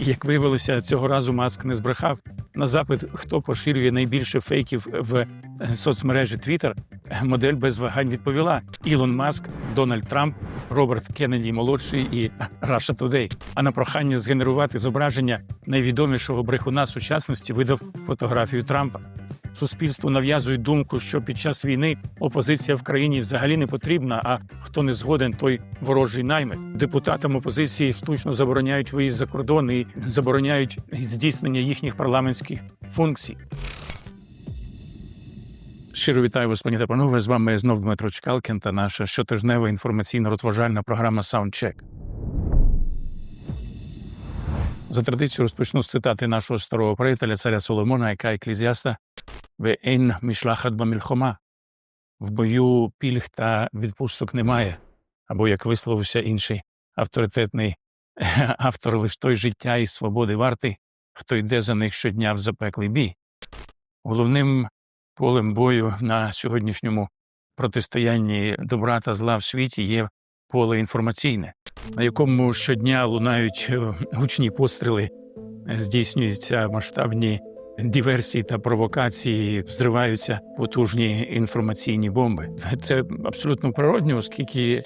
Як виявилося, цього разу Маск не збрехав. На запит, хто поширює найбільше фейків в е, соцмережі Twitter, е, модель без вагань відповіла: Ілон Маск, Дональд Трамп, Роберт Кеннеді молодший і Раша Тодей. А на прохання згенерувати зображення найвідомішого брехуна сучасності видав фотографію Трампа. Суспільству нав'язують думку, що під час війни опозиція в країні взагалі не потрібна. А хто не згоден, той ворожий найме. Депутатам опозиції штучно забороняють виїзд за кордон і забороняють здійснення їхніх парламентських функцій. Щиро вітаю вас, пані та панове. З вами знов Дмитро Чкалкін та наша щотижнева інформаційно-розважальна програма Soundcheck. За традицією розпочну з цитати нашого старого приятеля царя Соломона, яка еклезіаста «Ве'ен мішлахат бамільхома» в бою пільг та відпусток немає, або як висловився інший авторитетний автор лиш той життя і свободи вартий, хто йде за них щодня в запеклий бій. Головним полем бою на сьогоднішньому протистоянні добра та зла в світі є поле інформаційне, на якому щодня лунають е, гучні постріли, здійснюються масштабні диверсії та провокації, взриваються потужні інформаційні бомби. Це абсолютно природньо, оскільки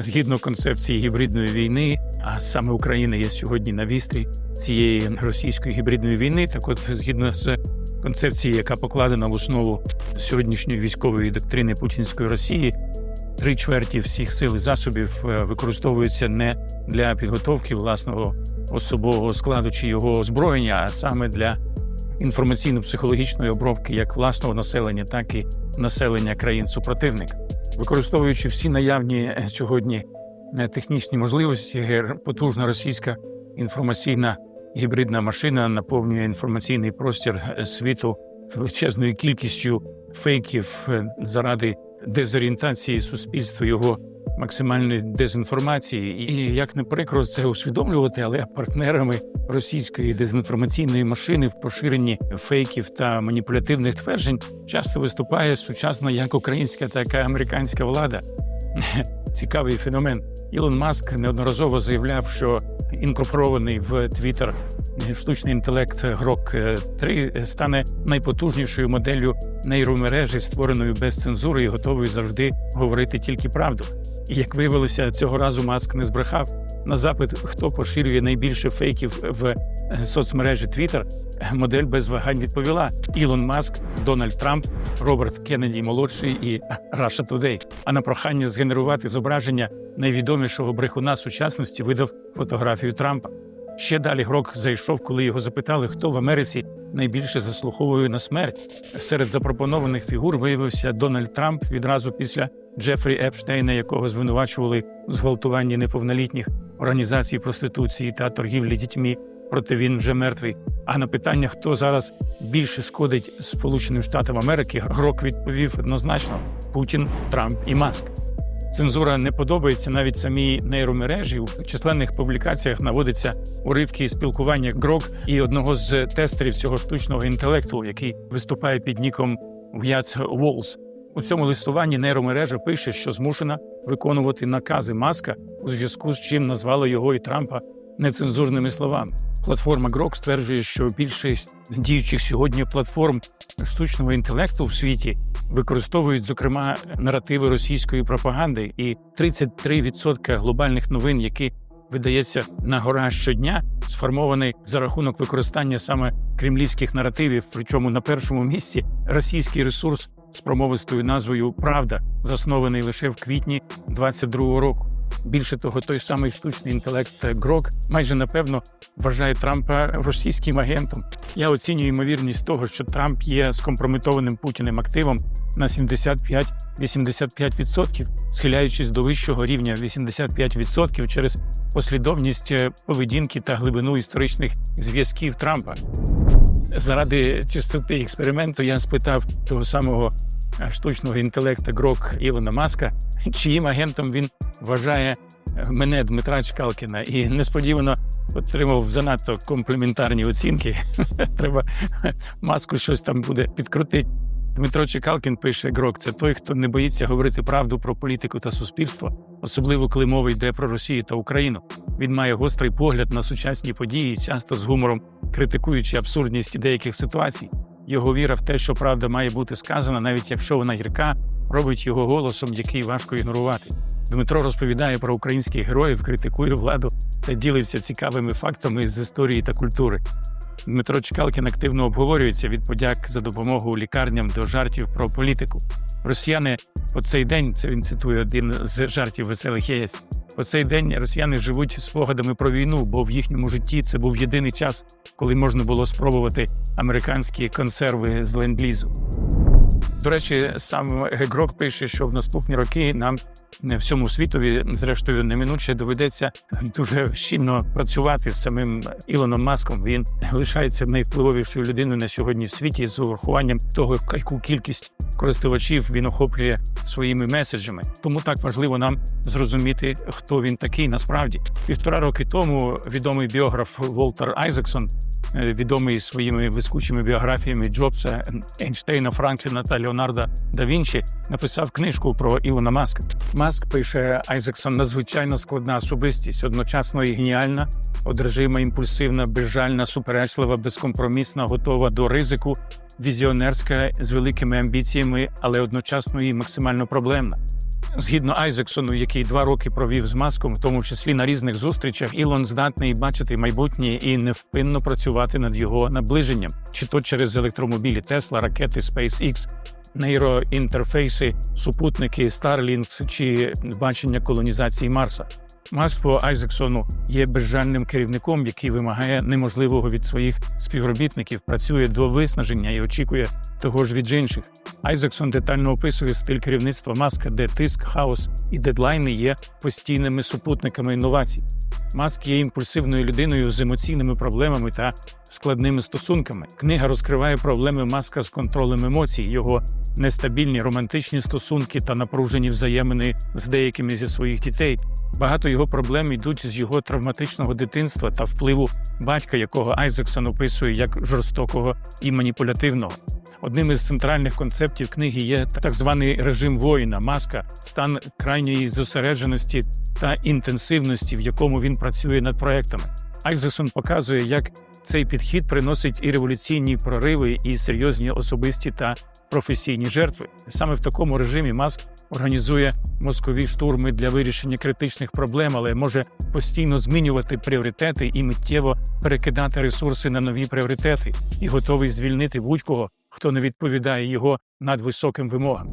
згідно концепції гібридної війни, а саме Україна є сьогодні на вістрі цієї російської гібридної війни. Так, от згідно з концепцією, яка покладена в основу сьогоднішньої військової доктрини путінської Росії. Три чверті всіх сил і засобів е, використовуються не для підготовки власного особового складу чи його озброєння, а саме для інформаційно-психологічної обробки як власного населення, так і населення країн супротивника. Використовуючи всі наявні е, сьогодні е, технічні можливості, потужна російська інформаційна гібридна машина наповнює інформаційний простір світу величезною кількістю фейків заради дезорієнтації суспільства, його максимальної дезінформації. І як не прикро це усвідомлювати, але партнерами російської дезінформаційної машини в поширенні фейків та маніпулятивних тверджень часто виступає сучасна як українська, так і американська влада. Цікавий феномен. Ілон Маск неодноразово заявляв, що інкорпорований в Твіттер штучний інтелект Грок 3 стане найпотужнішою моделлю нейромережі, створеною без цензури і готовою завжди говорити тільки правду. І як виявилося, цього разу Маск не збрехав. На запит, хто поширює найбільше фейків в соцмережі Twitter, модель без вагань відповіла: Ілон Маск, Дональд Трамп, Роберт Кеннеді молодший і Russia Today. А на прохання згенерувати зображення найвідомішого брехуна сучасності видав фотографію Трампа. Ще далі Грок зайшов, коли його запитали, хто в Америці найбільше заслуговує на смерть. Серед запропонованих фігур виявився Дональд Трамп відразу після Джефрі Епштейна, якого звинувачували у зґвалтуванні неповнолітніх організацій проституції та торгівлі дітьми. Проте він вже мертвий. А на питання, хто зараз більше шкодить Сполученим Штатам Америки, Грок відповів однозначно: Путін, Трамп і Маск. Цензура не подобається навіть самій нейромережі. У численних публікаціях наводиться уривки спілкування Грок і одного з тестерів цього штучного інтелекту, який виступає під ніком В'ят Волс. У цьому листуванні нейромережа пише, що змушена виконувати накази маска, у зв'язку з чим назвала його і Трампа нецензурними словами. Платформа Grok стверджує, що більшість діючих сьогодні платформ штучного інтелекту в світі використовують, зокрема, наративи російської пропаганди, і 33% глобальних новин, які видається на гора щодня, сформований за рахунок використання саме кремлівських наративів. Причому на першому місці російський ресурс з промовистою назвою Правда, заснований лише в квітні 22-го року. Більше того, той самий штучний інтелект Грок майже напевно вважає Трампа російським агентом. Я оцінюю ймовірність того, що Трамп є скомпрометованим путіним активом на 75-85%, схиляючись до вищого рівня 85% через послідовність е, поведінки та глибину історичних зв'язків Трампа. Заради чистоти експерименту я спитав того самого штучного інтелекту Грок Ілона Маска, чиїм агентом він вважає е, мене Дмитра Чкалкіна, і несподівано отримав занадто компліментарні оцінки. Треба маску щось там буде підкрутити. Дмитро Чекалкін пише: Грок це той, хто не боїться говорити правду про політику та суспільство, особливо коли мова йде про Росію та Україну. Він має гострий погляд на сучасні події, часто з гумором критикуючи абсурдність деяких ситуацій. Його віра в те, що правда має бути сказана, навіть якщо вона гірка, робить його голосом, який важко ігнорувати. Дмитро розповідає про українських героїв, критикує владу та ділиться цікавими фактами з історії та культури. Дмитро Чкалкін активно обговорюється від подяк за допомогу лікарням до жартів про політику. Росіяни по цей день, це він цитує один з жартів веселих яєць. По цей день росіяни живуть спогадами про війну, бо в їхньому житті це був єдиний час, коли можна було спробувати американські консерви з ленд-лізу. До речі, сам Гегрок пише, що в наступні роки нам не всьому світові, зрештою, неминуче доведеться дуже щільно працювати з самим Ілоном Маском. Він лишається найвпливовішою людиною на сьогодні в світі з урахуванням того, яку кількість користувачів він охоплює своїми меседжами. Тому так важливо нам зрозуміти, хто він такий насправді. Півтора роки тому відомий біограф Волтер Айзексон, е, відомий своїми блискучими біографіями Джобса, Ейнштейна, Франкліна та Леонарда да Вінчі, написав книжку про Ілона Маска. Маск пише Айзексон надзвичайно складна особистість, одночасно і геніальна, одержима, імпульсивна, безжальна, суперечлива, безкомпромісна, готова до ризику, візіонерська з великими амбіціями, але одночасно і максимально проблемна. Згідно Айзексону, який два роки провів з маском, в тому числі на різних зустрічах, Ілон здатний бачити майбутнє і невпинно працювати над його наближенням, чи то через електромобілі Тесла, ракети SpaceX, нейроінтерфейси, супутники Starlink чи бачення колонізації Марса. Маск по Айзексону є безжальним керівником, який вимагає неможливого від своїх співробітників, працює до виснаження і очікує того ж від інших. Айзексон детально описує стиль керівництва маска, де тиск, хаос і дедлайни є постійними супутниками інновацій. Маск є імпульсивною людиною з емоційними проблемами та складними стосунками. Книга розкриває проблеми маска з контролем емоцій, його нестабільні романтичні стосунки та напружені взаємини з деякими зі своїх дітей. Багато його проблем йдуть з його травматичного дитинства та впливу батька, якого Айзексон описує як жорстокого і маніпулятивного. Одним із центральних концептів книги є так званий режим воїна, маска, стан крайньої зосередженості та інтенсивності, в якому він працює над проектами. Айзексон показує, як цей підхід приносить і революційні прориви, і серйозні особисті та професійні жертви. Саме в такому режимі Маск організує мозкові штурми для вирішення критичних проблем, але може постійно змінювати пріоритети і миттєво перекидати ресурси на нові пріоритети, і готовий звільнити будь-кого, хто не відповідає його надвисоким вимогам.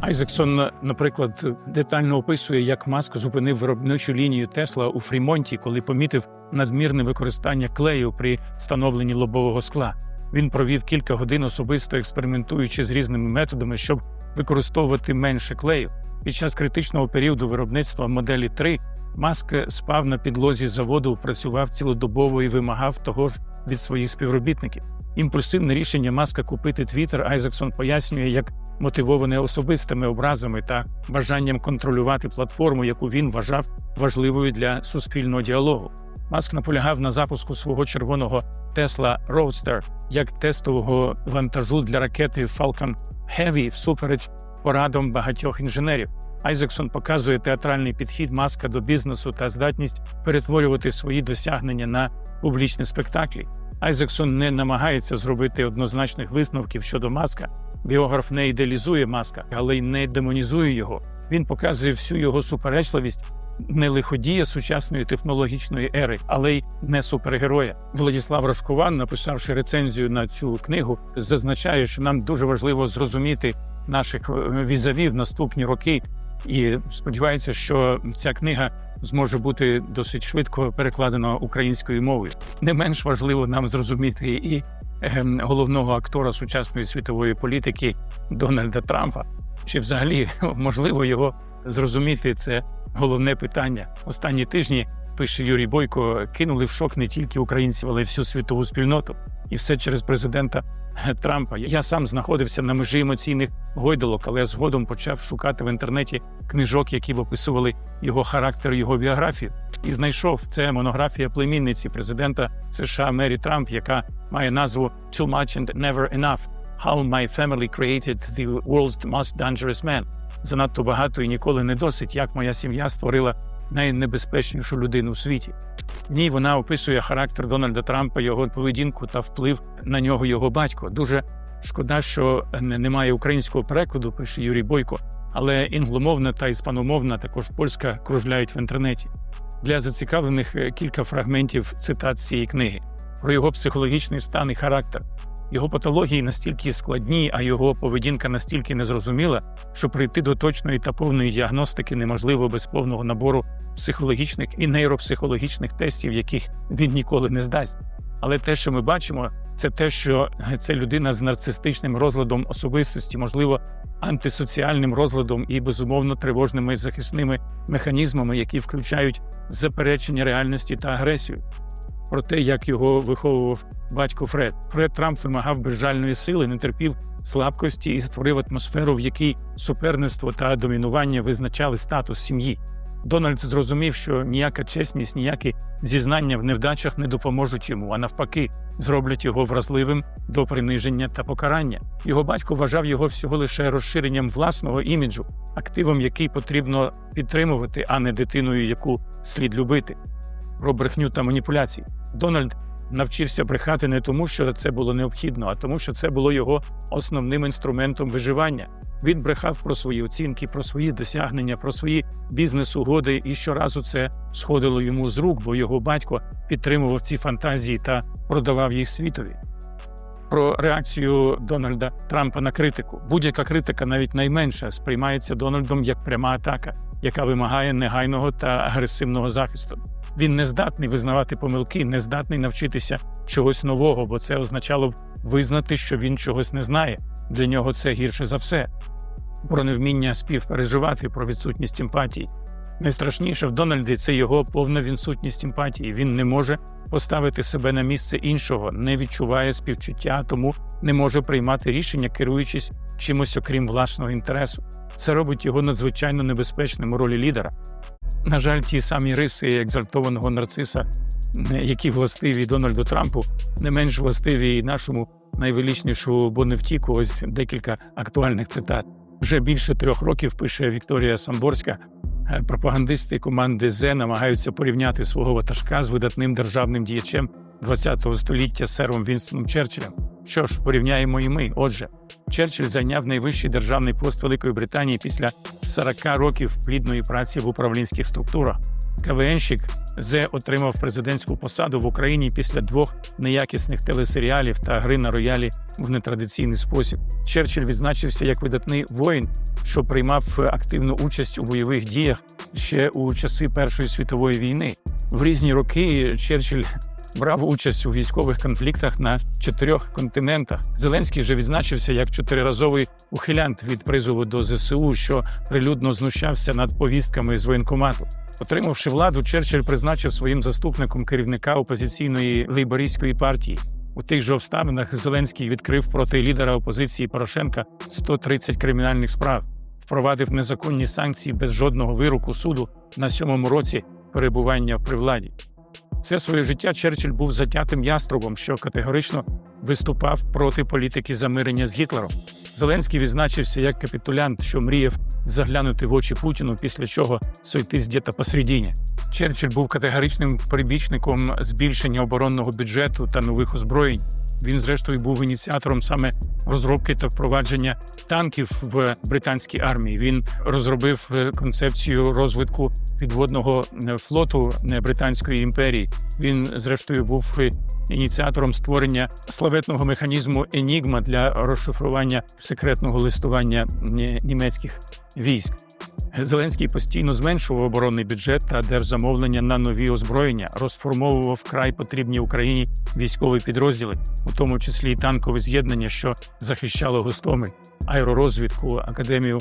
Айзексон, наприклад, детально описує, як Маск зупинив виробничу лінію Тесла у Фрімонті, коли помітив надмірне використання клею при встановленні лобового скла. Він провів кілька годин особисто експериментуючи з різними методами, щоб використовувати менше клею. Під час критичного періоду виробництва моделі 3 Маск спав на підлозі заводу, працював цілодобово і вимагав того ж від своїх співробітників. Імпульсивне рішення маска купити Твіттер Айзексон пояснює як мотивоване особистими образами та бажанням контролювати платформу, яку він вважав важливою для суспільного діалогу. Маск наполягав на запуску свого червоного Tesla Roadster як тестового вантажу для ракети Falcon Heavy всупереч порадам багатьох інженерів. Айзексон показує театральний підхід маска до бізнесу та здатність перетворювати свої досягнення на публічні спектаклі. Айзексон не намагається зробити однозначних висновків щодо маска. Біограф не ідеалізує маска, але й не демонізує його. Він показує всю його суперечливість не лиходія сучасної технологічної ери, але й не супергероя. Владіслав Рашкован, написавши рецензію на цю книгу, зазначає, що нам дуже важливо зрозуміти наших е, візавів наступні роки, і сподівається, що ця книга зможе бути досить швидко перекладена українською мовою. Не менш важливо нам зрозуміти і е, головного актора сучасної світової політики Дональда Трампа. Чи взагалі можливо його зрозуміти? Це головне питання. Останні тижні пише Юрій Бойко, кинули в шок не тільки українців, але й всю світову спільноту. І все через президента Трампа. Я сам знаходився на межі емоційних гойдалок, але згодом почав шукати в інтернеті книжок, які б описували його характер, його біографію. І знайшов це монографія племінниці президента США Мері Трамп, яка має назву «Too much and never enough». How my family created the world's most dangerous man. Занадто багато і ніколи не досить, як моя сім'я створила найнебезпечнішу людину у світі. Ній вона описує характер Дональда Трампа, його поведінку та вплив на нього його батько. Дуже шкода, що немає українського перекладу, пише Юрій Бойко, але інгломовна та іспаномовна, також польська, кружляють в інтернеті. Для зацікавлених е, кілька фрагментів цитат цієї книги про його психологічний стан і характер. Його патології настільки складні, а його поведінка настільки незрозуміла, що прийти до точної та повної діагностики неможливо без повного набору психологічних і нейропсихологічних тестів, яких він ніколи не здасть. Але те, що ми бачимо, це те, що це людина з нарцистичним розладом особистості, можливо, антисоціальним розладом і безумовно тривожними захисними механізмами, які включають заперечення реальності та агресію. Про те, як його виховував батько Фред. Фред Трамп вимагав безжальної сили, не терпів слабкості і створив атмосферу, в якій суперництво та домінування визначали статус сім'ї. Дональд зрозумів, що ніяка чесність, ніякі зізнання в невдачах не допоможуть йому, а навпаки, зроблять його вразливим до приниження та покарання. Його батько вважав його всього лише розширенням власного іміджу, активом, який потрібно підтримувати, а не дитиною, яку слід любити. Про брехню та маніпуляції. Дональд навчився брехати не тому, що це було необхідно, а тому, що це було його основним інструментом виживання. Він брехав про свої оцінки, про свої досягнення, про свої бізнес-угоди, і щоразу це сходило йому з рук, бо його батько підтримував ці фантазії та продавав їх світові. Про реакцію Дональда Трампа на критику. Будь-яка критика, навіть найменша, сприймається Дональдом як пряма атака, яка вимагає негайного та агресивного захисту. Він не здатний визнавати помилки, не здатний навчитися чогось нового, бо це означало б визнати, що він чогось не знає. Для нього це гірше за все. Про невміння співпереживати, про відсутність емпатії. Найстрашніше в Дональді це його повна відсутність емпатії. Він не може поставити себе на місце іншого, не відчуває співчуття, тому не може приймати рішення, керуючись чимось окрім власного інтересу. Це робить його надзвичайно небезпечним у ролі лідера. На жаль, ті самі риси екзальтованого нарциса, які властиві Дональду Трампу, не менш властиві і нашому найвеличнішому Боневтіку. Ось декілька актуальних цитат. Вже більше трьох років пише Вікторія Самборська. е, Пропагандисти команди Зе намагаються порівняти свого ватажка з видатним державним діячем ХХ століття сером Вінстоном Черчиллем. Що ж, порівняємо і ми. Отже, Черчилль зайняв найвищий державний пост Великої Британії після 40 років плідної праці в управлінських структурах. КВНщик Зе отримав президентську посаду в Україні після двох неякісних телесеріалів та гри на роялі в нетрадиційний спосіб. Черчилль відзначився як видатний воїн, що приймав активну участь у бойових діях ще у часи Першої світової війни. В різні роки Черчилль брав участь у військових конфліктах на чотирьох континентах. Зеленський вже відзначився як чотириразовий ухилянт від призову до ЗСУ, що прилюдно знущався над повістками з воєнкомату. Отримавши владу, Черчилль призначив своїм заступником керівника опозиційної лейбористської партії. У тих же обставинах Зеленський відкрив проти лідера опозиції Порошенка 130 кримінальних справ, впровадив незаконні санкції без жодного вироку суду на сьомому році перебування при владі. Все своє життя Черчилль був затятим яструбом, що категорично виступав проти політики замирення з Гітлером. Зеленський відзначився як капітулянт, що мріяв заглянути в очі Путіну, після чого сойтись діта посередині. Черчилль був категоричним прибічником збільшення оборонного бюджету та нових озброєнь. Він, зрештою, був ініціатором саме розробки та впровадження танків в британській армії. Він розробив е, концепцію розвитку підводного е, флоту е, Британської імперії. Він, зрештою, був ініціатором створення славетного механізму Енігма для розшифрування секретного листування німецьких військ. Зеленський постійно зменшував оборонний бюджет та держзамовлення на нові озброєння, розформовував вкрай потрібні Україні військові підрозділи, у тому числі й танкове з'єднання, що захищало Гостомель, аеророзвідку, академію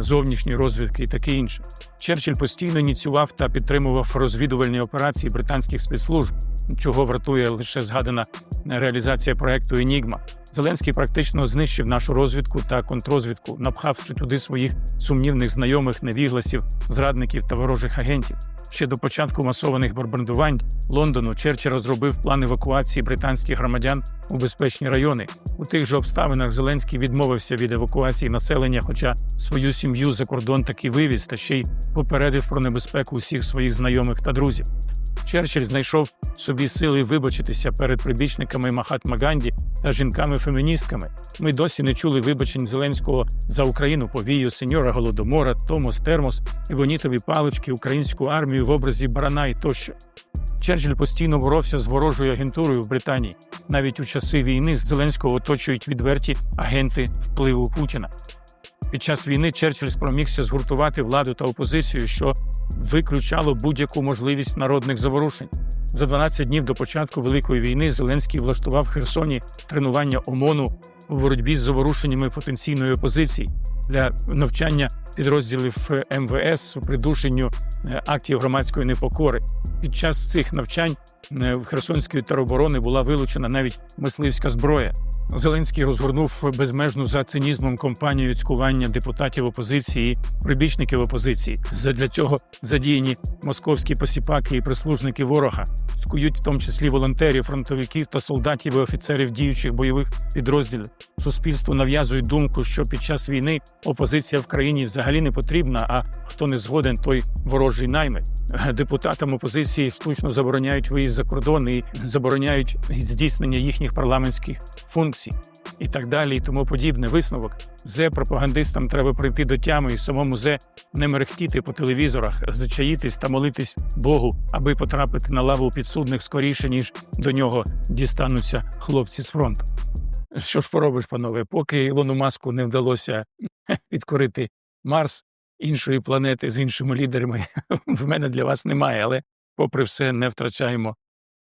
зовнішньої розвідки і таке інше. Черчилль постійно ініціював та підтримував розвідувальні операції британських спецслужб, чого вартує лише згадана реалізація проекту Енігма. Зеленський практично знищив нашу розвідку та контрозвідку, напхавши туди своїх сумнівних знайомих, невігласів, зрадників та ворожих агентів. Ще до початку масованих бомбардувань Лондону Черчилль розробив план евакуації британських громадян у безпечні райони. У тих же обставинах Зеленський відмовився від евакуації населення, хоча свою сім'ю за кордон таки вивіз та ще й попередив про небезпеку усіх своїх знайомих та друзів. Черчилль знайшов собі сили вибачитися перед прибічниками Махатма Ганді та жінками-феміністками. Ми досі не чули вибачень Зеленського за Україну повію, сеньора Голодомора, Томос Термос, Івонітові палички, українську армію в образі барана і тощо. Черчилль постійно боровся з ворожою агентурою в Британії. Навіть у часи війни Зеленського оточують відверті агенти впливу Путіна. Під час війни Черчилль спромігся згуртувати владу та опозицію, що виключало будь-яку можливість народних заворушень. За 12 днів до початку Великої війни Зеленський влаштував в Херсоні тренування ОМОНу у боротьбі з заворушеннями потенційної опозиції для навчання підрозділів МВС у придушенню е, актів громадської непокори. Під час цих навчань е, в Херсонської тероборони була вилучена навіть мисливська зброя. Зеленський розгорнув безмежну за цинізмом кампанію цькування депутатів опозиції, прибічників опозиції. Задля цього задіяні московські посіпаки і прислужники ворога, цькують в тому числі волонтерів, фронтовиків та солдатів і офіцерів діючих бойових підрозділів. Суспільству нав'язують думку, що під час війни опозиція в країні взагалі не потрібна. А хто не згоден, той ворожий наймит. Депутатам опозиції штучно забороняють виїзд за кордон і забороняють здійснення їхніх парламентських функцій. І так далі, і тому подібне. Висновок зе пропагандистам треба прийти до тями і самому зе не мерехтіти по телевізорах, зачаїтись та молитись Богу, аби потрапити на лаву підсудних скоріше, ніж до нього дістануться хлопці з фронту. Що ж поробиш, панове, поки Ілону Маску не вдалося підкорити Марс іншої планети з іншими лідерами, в мене для вас немає, але попри все не втрачаємо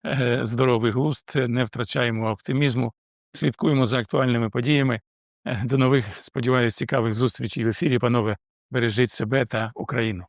е, здоровий глузд, не втрачаємо оптимізму, слідкуємо за актуальними подіями. Е, До нових, сподіваюся, цікавих зустрічей в ефірі, панове. Бережіть себе та Україну.